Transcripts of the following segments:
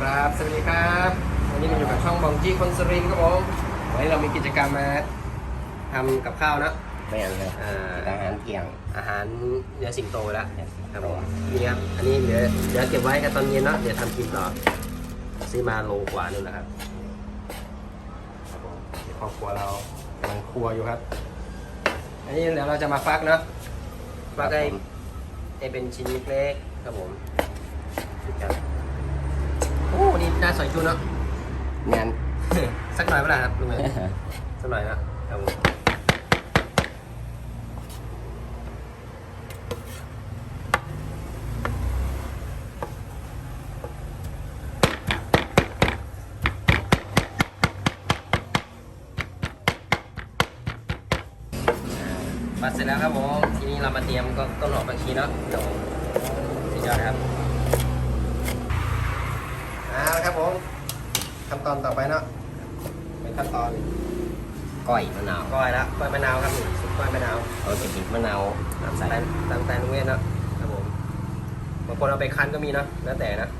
ครับสวัสดีครับวันนี้เราอยู่กับช่องบองจี้คนสรินทร์ครับผมวันนี้เรามีกิจกรรมมาทำกับข้าวนะไม่เอาเลยอ่าอาหารเที่ยง อาหารเนื้อสิงโตแล้วครับผมนี่ครับอันนี้เดี๋ยวเดี๋ยวเก็บไว้กันตอนเย็นเนาะเดี๋ยวทำกินต่อซื้อมาโลกว่านู่นนะครับครับผมเดี๋ยวครอบครัวเรากำลังครัวอยู่ครับ อันนี้เดี๋ยวเราจะมาฟักเนาะฟักให้ให้เป็นชิ้นเล็กๆครับผมครับ โอ้นี่น่าสอยจุนเนาะงาน สักหน่อยเปล่าครับลุงเอ๋ยสักหน่อยนะครับผมมาเสร็จแล้วครับผม ทีนี้เรามาเตรียมก็ต้นหอมผักชีเนาะเดี๋ยวสุดยอดครับ เอาละครับผมขั้นตอนต่อไปเนาะเป็นขั้นตอนก้อยมะนาวก้อยละก้อยมะนาวครับนี่ซุปก้อยมะนาวเอาจะบีบมะนาวตามสใส่ไตล์ตามสไตล์ลุงเวทนะครับผมบางคนเอาไปคั้นก็มีเนอะแล้วแต่นะ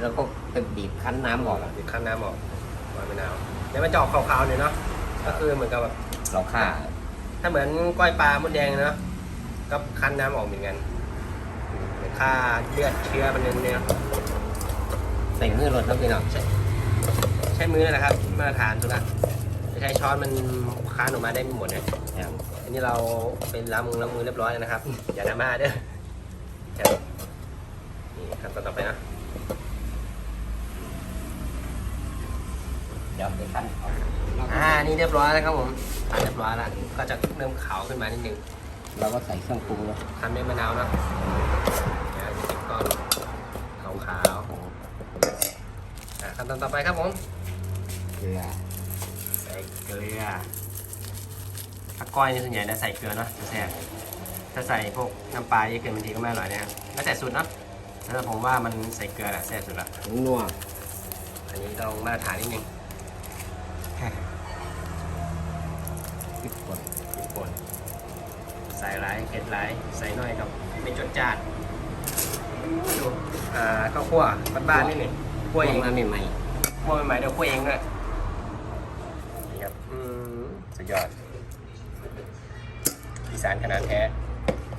แล้วก็ไปบีบคั้นน้ำออกอะหรือคั้นน้ำออกก้อยมะนาวเดี๋ยวมันจะออกขาวๆหน่อยเนาะก็คือเหมือนกับแบบเราฆ่า ถ้าเหมือนก้อยปลามดแดงเนาะก็คั้นน้ำออกเหมือนกันเหมือนฆ่าเลือดเชื้อมันเนี่ยเนี่ย ใส่มือรถแล้วพี่น้องใช้ใช้มือนั่นแหละครับมาตรฐานสุดละจะใช้ช้อนมันค้านออกมาได้ไม่หมดเนี่ยครับอันนี้เราเป็นล้างมือล้างมือเรียบร้อยแล้วนะครับ อย่าดราม่าเด้อครับนี่ขั้นตอนต่อไปนะเดี๋ยวไปคั้นเอาอ่านี่เรียบร้อยแล้วครับผมทานเรียบร้อยแล้วก็จะเริ่มขาวขึ้นมานิดนึงเราก็ใส่เครื่องปรุงแล้วทำด้วยมะนาวเนอะเดี๋ยวจะเก็บก้อนขาว ขาวๆอ่าขั้นตอนต่อไปครับผมเกลือใส่เกลือถ้าก้อยนี่ส่วนใหญ่จะใส่เกลือเนาะจะแซ่บถ้าใส่พวกน้ำปลาเยอะเกินบางทีก็ไม่อร่อยนะครับแล้วแต่สูตรเนาะแต่ผมว่ามันใส่เกลือแหละแซ่บสุดละผงนัวอันนี้ต้องมาตรฐานนิดนึงพริกป่นพริกป่นใส่ไรเผ็ดไรใส่น้อยกับไม่จดจ้านดูอ่าข้าวคั่วบ้านๆนี่นี่ คั่วเองมาใหม่คั่วใหม่ๆเดี๋ยวคั่วเองด้วยนี่ครับอืมสุดยอดอีสานขนาดแท้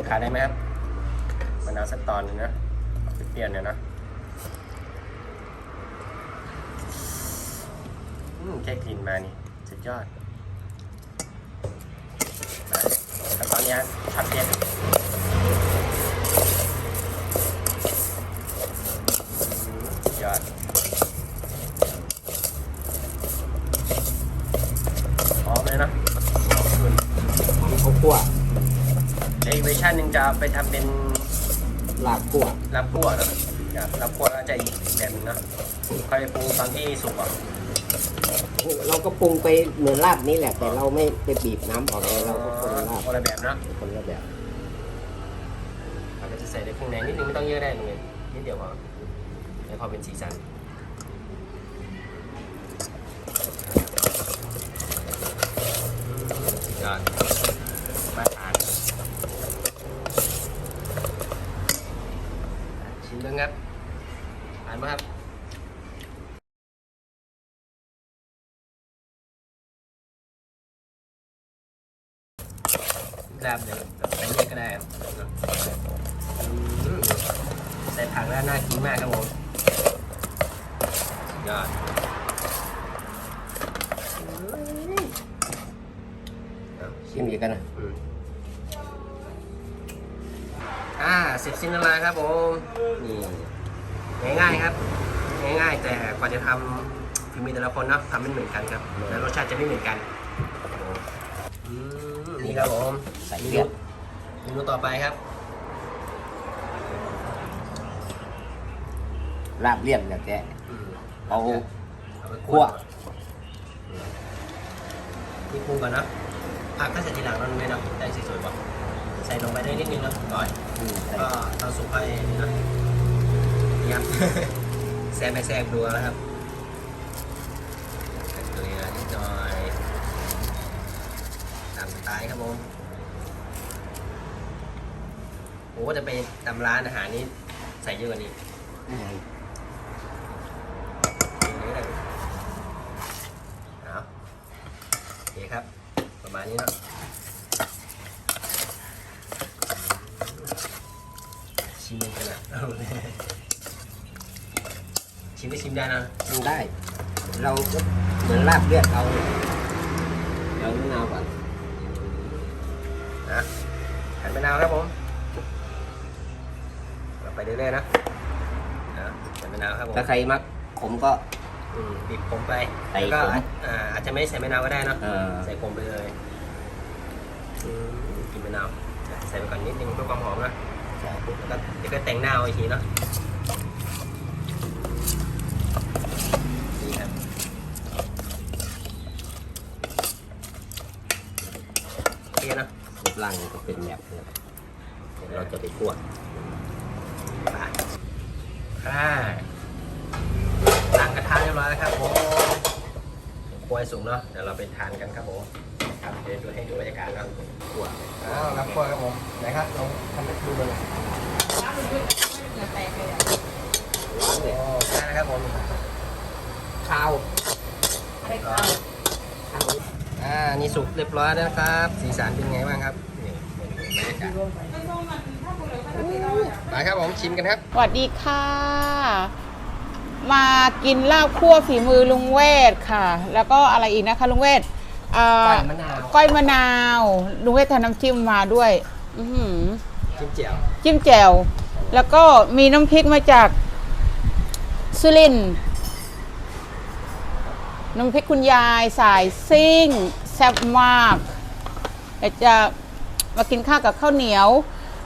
ขาดได้ไหมครับมะนาวสักตอนหนึงนะเปรี้ยวๆเนี่ยนะอืมแค่กลิ่นมานี่สุดยอดขั้นตอนนี้ฮะผัดเผ็ดยอดหอมเลยนะหอมขึ้น ๆมีข้าวคั่ว แล้วอีกเวอร์ชันหนึ่งจะ ไปทำเป็นลาบคั่วลาบคั่วนะกับลาบคั่วก็จะอีกแบบหนึงนะค่อยไปปรุงตอนที่สุกอะเราก็ปรุงไปเหมือนลาบนี้แหละ แต่เราไม่ไปบีบน้ำออกเลยเราก็คนละลาบคนละแบบนะคนละแบบเราก็จะใส่ในเครื่องในนิดนึงไม่ต้องเยอะได้ตรงนี้นิดเดียวพอให้พอเป็นสีสันยอดมาทาน ชิมเรื่องครับอ่านมาครับลาบเดี๋ยวใส่เยอะก็ได้ครับอืมใส่ผักแล้วน่ากินมากครับผมสุดยอดเอาชิมอีกกันนะ อืมอ่า เสร็จสิ้นแล้วครับผมนี่ง่ายๆครับ ง่ายๆ แต่กว่าจะทำฝีมือแต่ละคนเนาะทำไม่เหมือนกันครับและรสชาติจะไม่เหมือนกันอืมนี่ครับผมใส่เลือดเมนูต่อไปครับลาบเลียนแบบแกอืมเอาเอาไปคั่วนี่ปรุงก่อนนะผักก็ใส่ทีหลังนั่นไม่เนาะได้สวยๆป่ะ ใส่ลงไปได้นิดนึงนะก่อนก็เอาสุกไปนะยับแซมไปแซมดูแล้วครับเกลือนิดหน่อยตำตายครับผมโอ้จะไปตำร้านอาหารนี้ใส่เยอะกว่านี้โอเคครับ ประมาณนี้เนาะ ชิมกันนะเอาเลยชิมได้ชิมได้นะทำได้ เราก็เหมือนลาบเลือดเอาเรามะนาวก่อนนะหั่นมะนาวครับผมเราไปเรื่อยๆนะนะหั่นมะนาวครับผมถ้าใครมักขมก็ อืมบีบผมไปใส่แล้วก็ผมอาจอ่าอาจจะไม่ใส่มะนาวก็ได้เนอะเออ ใส่ผมไปเลยอืมกินมะนาวใส่ไปก่อนนิดนึงเพื่อความหอมนะ ใช่แล้วก็เดี๋ยวก็แต่งหน้าเอาอีกทีเนาะนี่ครับโอเคนะรูปร่างมันก็เป็นแบบนี้เดี๋ยวเราจะไปคั่วไปค่ะล้างกระทะเรียบร้อยแล้วครับผม ควยสูงเนาะเดี๋ยวเราไปทานกันครับผมครับเดี๋ยวดูให้ดูบรรยากาศเนาะครัวอ้าวรับครัวครับผมไหนครับลองทำให้ดูเลยร้อนเลยโอ้ใช่นะครับผมข้าวอ่านี่สุกเรียบร้อยแล้วนะครับ สีสันเป็นไงบ้างครับนี่บรรยากาศไปครับผมชิมกันครับสวัสดีค่ะ มากินลาบคั่วฝีมือลุงเวทค่ะ แล้วก็อะไรอีกนะคะลุงเวทอ่าก้อยมะนาว ก้อยมะนาวลุงเวททำน้ำจิ้มมาด้วย อือหือ จิ้มเจียวจิ้มแจ่วแล้วก็มีน้ำพริกมาจากสุรินทร์น้ำพริกคุณยายสายซิ่งแซ่บมากเดี๋ยวจะมากินข้าวกับข้าวเหนียว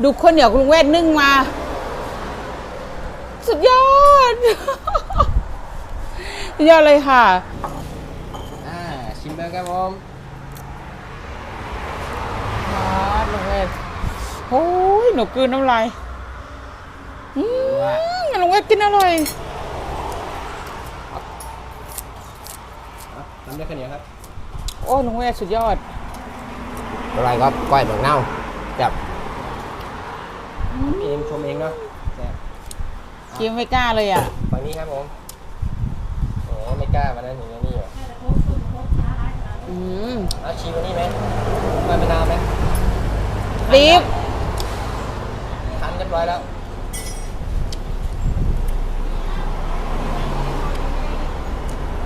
ดูข้าวเหนียวลุงเวทนึ่งมา สุดยอด สุดยอดเลยค่ะ อ่า ชิมเลยครับผมครับลุงเวทโอ้ยหนูกลืนน้ำลายอืมลุงเวทกินอร่อยทำด้วยข้าวเหนียวครับ โอ้ลุงเวทสุดยอด อะไรครับก้อยหมักเน่าแบบเองชมเองเนาะแซ่บ กินไม่กล้าเลยอะ ฝั่งนี้ครับผมโอ้ไม่กล้ามานั่นอย่างนี้เหรออืมเอาชิมอันนี้ไหมใบมะนาวไหมรีบทันเรียบร้อยแล้ว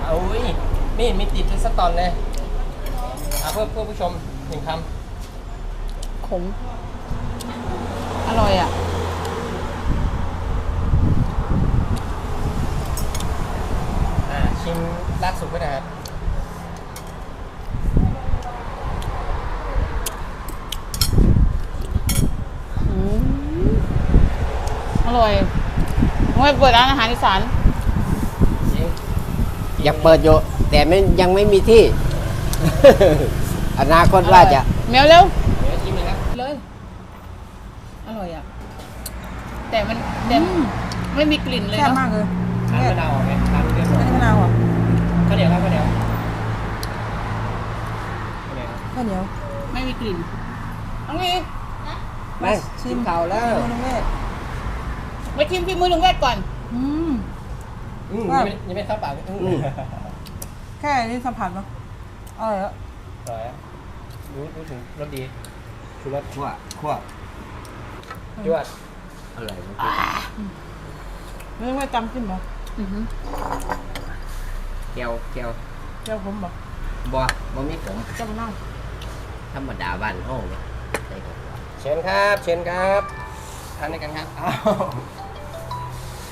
เอาอุ้ยนี่มีติดสักตอนเลยเอาเพื่อเพื่อผู้ชมหนึ่งคขม อร่อยอะำอ่าชิมลาดสุกก็ได้ครับอืมอร่อยลุงเวทเปิดร้านอาหารอีสานจริงอยากเปิดอยู่แต่ไม่ยังไม่มีที่ อนาคตว่าจะ เมียวเร็ว เดี๋ยวชิมเลยครับเลย อร่อยอะ แต่มันแต่ไม่มีกลิ่นเลยแซ่บเนาะมากเลย ทานมะนาวไหมทานเรียบร้อยไม่ได้มะนาวเหรอะข้าวเหนียวครับข้าวเหนียวข้าวเหนียวครับข้าวเหนียวไม่มีกลิ่นน้องวีไม่ชิมเขาแล้วเมนูเวทไปชิมฝีมือลุงเวทก่อนอืม อืมว่ายังไม่ยังไม่เข้าปากอืมอืมแค่นี้สัมผัสเนาะอร่อยแล้วอร่อยอะรู้รู้ถึงรสดีชูรสคั่วคั่วยวดอร่อยมากไม่ไม่จำจิ้มเหรอ อือหือแก้วแก้วเจ้าผมบอกบ่บ่มีผมเจ้ามะนาวธรรมดาบ้านห้องเนี่ยใส่กับเชิญครับ เชิญครับทานด้วยกันครับอ้าว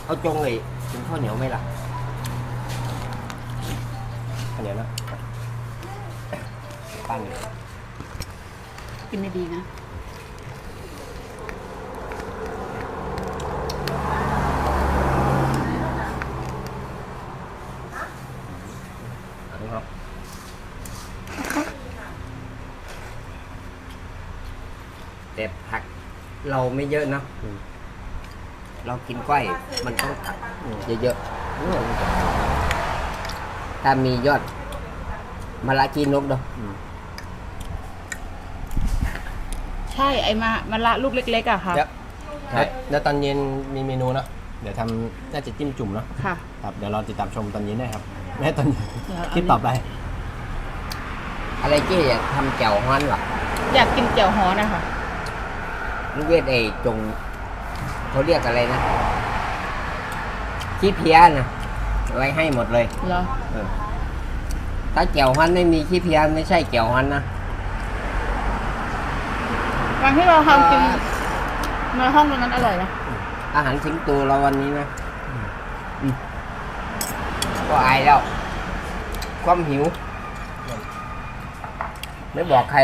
เอาจงเลยกินข้าวเหนียวไหมล่ะข้าวเหนียวนะปั้นกินไม่ดีนะ ครับ แต่ผักเรา ไม่เยอะเนอะเรากินก้อยมันต้องผักเยอะๆถ้ามียอดมะละจีนกเนาะใช่ไอ้มามันละลูกเล็กๆอะค่ะเดี๋ยวเดี๋ยวเดี๋ยวตอนเย็นมีเมนูเนาะเดี๋ยวทำน่าจะจิ้มจุ่มเนาะค่ะ ครับเดี๋ยวเราติดตามชมตอนเย็นได้ครับไม่ให้ตอนเย็นเดี๋ยวเอาคลิปต่อไปอะไรเจ๊อยากทำแจ่วฮ้อนหรออยากกินเจียวฮอนะคะ ลูกเวทไอ้จงเขาเรียกอะไรนะขี้เพี้ยนะไว้ให้หมดเลยเหรอเออถ้าแจ่วฮ้อนไม่มีขี้เพี้ยไม่ใช่แจ่วฮ้อนนะวันที่เราทำกินในห้องตรงนั้นอร่อยนะอาหารสิงโตเราวันนี้นะอืมก็อายแล้ว ความหิว ไม่บอกใคร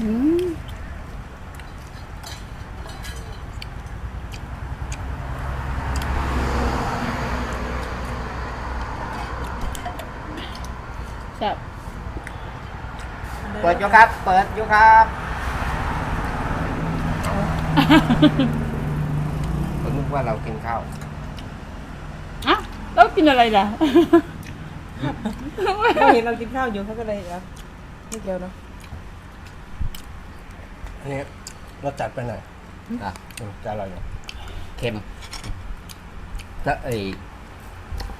อืมแซ่บ เปิดอยู่ครับ เปิดอยู่ครับผมนึกว่าเรากินข้าวอะแล้วกินอะไรล่ะ ไม่เห็นเรากินข้าวอยู่เขาก็เลยเอาไม่เกี่ยวเนาะอันนี้รสจัดไปหน่อยอะอืมจะอร่อยอยู่เค็มถ้าเอ้ย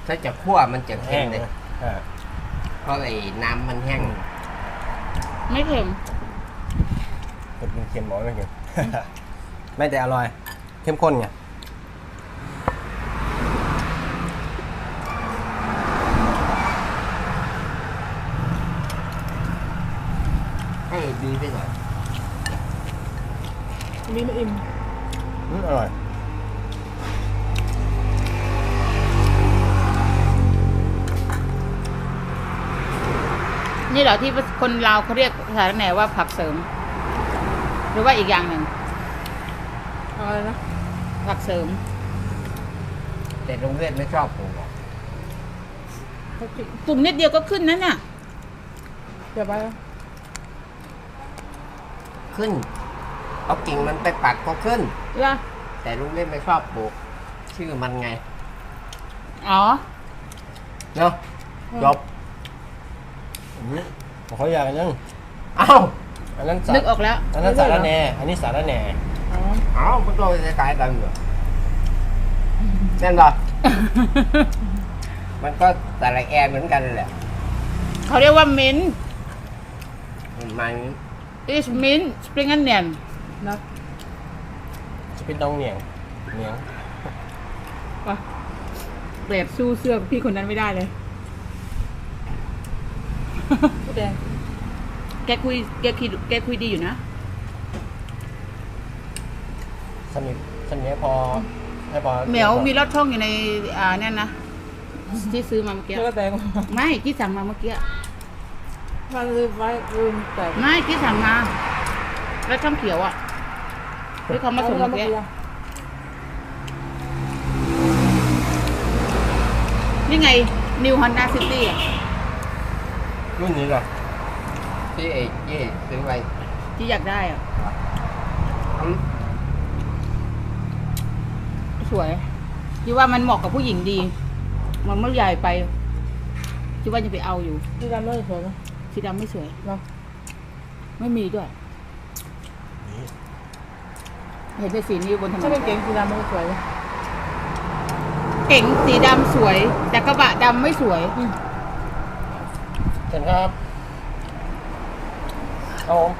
ถ้าจะคั่วมันจะเค็แห้มงเลยนะอ่าเพราะไอ้น้ำมันแห้ง ไม่เค็มเป็นเค็มหมอไม่เค็ม ไม่แต่อร่อย เข้มข้นไงให้ดีไปหน่อยมีไม่อิ่ม อืมอร่อย นี่เหรอที่คนลาวเขาเรียกภาษาแหนว่าผักเสริม หรือว่าอีกอย่างหนึ่งอะไรนะผักเสริม แต่โรงเรียนไม่ชอบผมหรอกเขากินตุ่มนิดเดียวก็ขึ้นนั่นน่ะเดี๋ยวไปแล้วขึ้น เอากิ่งมันไปปักก็ขึ้นล่ะแต่ลุงเล่นไม่ชอบปลูก ชื่อมันไง อ๋อ เนาะจบอืม เขาอยากกันยังเอ้าอันนั้นสานึกออกแล้วอันนั้นสาระแหน่อันนี้สาระแหน่อ๋อเอ้ามันโดนจะกลายกันเหรอแน่นปะมันก็แต่ละแอร์เหมือนกันแหละเขาเรียกว่ามิ้นมัน is mint spring onion เนาะจะเป็นดองเหนียงเหนียงว่ะเปรียบสู้เสื้อพี่คนนั้นไม่ได้เลย ผู้แดงแกคุยแกคุยแกคุยดีอยู่นะ สนิทสนิทให้พอให้พอเหมียวมีรถช่องอยู่ในอ่าเนี่ยนะที่ซื้อมาเมื่อกี้แล้วก็แตงไม่ที่สั่งมาเมื่อกี้ มันลืมไว้ลืมแต่ไม่ที่สั่งมา แล้วช่องเขียวอะที่เขามาส่งเมื่อกี้นี่ไง New Honda City อะ รุ่นนี้เหรอที่ไอ้เย่ซื้อไว้ที่อยากได้อะอืมสวยที่ว่ามันเหมาะกับผู้หญิงดี มันไม่ใหญ่ไปที่ว่าจะไปเอาอยู่ที่ดำไม่สวยเนาะสีดำไม่สวยเนาะไม่มีด้วย เห็นแต่สีนี้บนถนถ้านเป็นเก่งที่ดำไม่สวยเลยเก๋งสีดำสวย แต่กระบะดำไม่สวย เชิญครับเอาผม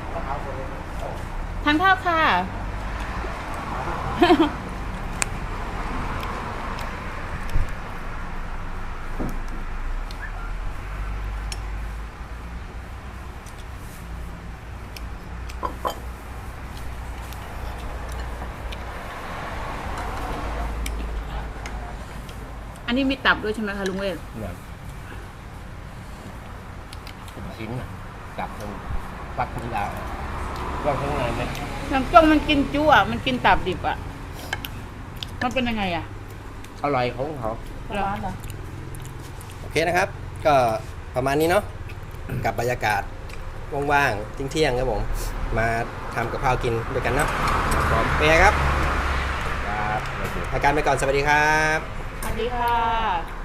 ทานข้าวค่ะ อันนี้มีตับด้วยใช่ไหมคะลุงเวทเนี่ย เป็นชิ้นน่ะกับตรงปักคุณดาวว่าข้างในไหมน้ำจ้องมันกินจุอะ มันกินตับดิบอะ มันเป็นยังไงอะอร่อยของเขา ร้านเหรอ โอเคนะครับ ก็ประมาณนี้เนาะกับบรรยากาศว่างๆเที่ยงๆครับผม มาทำกับข้าวกินด้วยกันเนาะครับผมเป็นไงครับครับ รายการไปก่อนสวัสดีครับ สวัสดีค่ะ